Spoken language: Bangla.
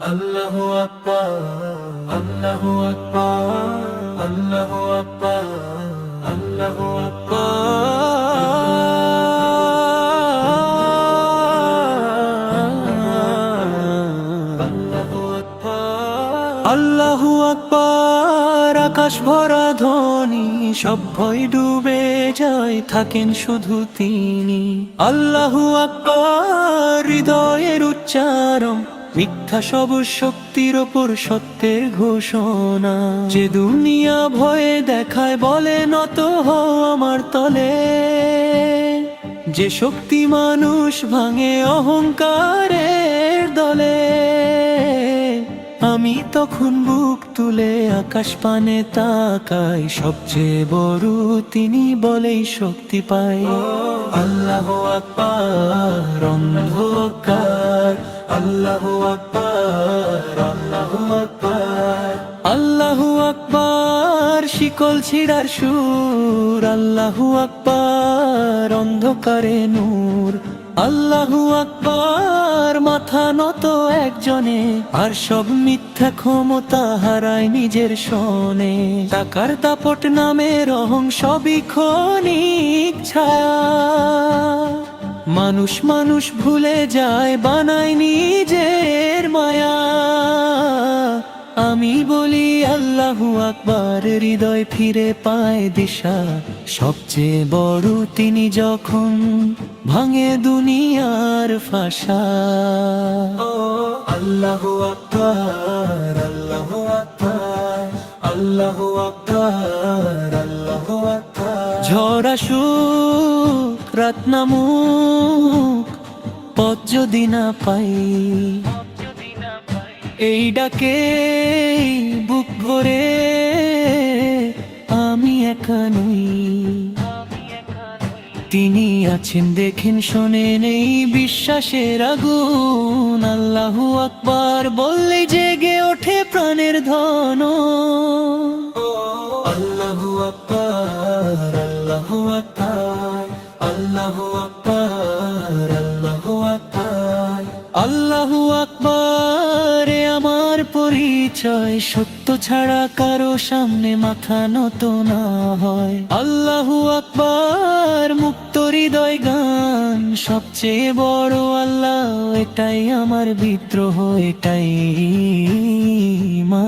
আল্লাহ আকবার আল্লাহ আকবার আল্লাহ আকবার আকাশ ভরা ধ্বনি, সব ভয় ডুবে যায়, থাকেন শুধু তিনি। আল্লাহ আকবার, হৃদয়ের উচ্চারণ মিথ্যা সব শক্তির ওপর সত্যে ঘোষণা। যে দুনিয়া ভয়ে দেখায় বলে, নত হও আমার তলে। যে শক্তি মানুষ ভাঙে অহংকারের দলে। আমি তখন বুক তুলে আকাশ পানে তাকাই, সবচেয়ে বড় তিনি বলেই শক্তি পাই। আল্লাহ আকবার, অন্ধকার। আল্লাহ আকবার শিকল ছিড়ার সুর। আল্লাহু আকবার, অন্ধকারে নূর। আল্লাহু আকবার, মাথা নত একজনে। আর সব মিথ্যা ক্ষমতা হারায় নিজের শোনে টাকার দাপট নামের রহং সবই ক্ষণিক ছায়া। মানুষ মানুষ ভুলে যায় বানায় নিজের মায়া। আমি বলি আল্লাহু আকবার। হৃদয় ফিরে পায় দিশা। সবচেয়ে বড় তিনি যখন ভাঙে দুনিয়ার ফাঁসা। আল্লাহু আকবার আল্লাহু আকবার আল্লাহু আকবার আল্লাহু আকবার। ঝড় আসুক রাত নামুক পথ যদি না পাই, এই ডাকে বুক ভরে আমি একা নই। তিনি আছেন দেখেন, শোনেন এই বিশ্বাসের আগুন। আল্লাহু আকবার বললে জেগে ওঠে প্রাণের ধন। আল্লাহু আকবার আল্লাহু আকবার। আল্লাহু আকবার, আল্লাহু আমার পরিচয়, সত্য ছাড়া কারও সামনে মাথা নত না হয়। আল্লাহু আকবার মুক্ত হৃদয় গান, সবচেয়ে বড় আল্লাহ এটাই আমার বিদ্রোহ, এটাই মা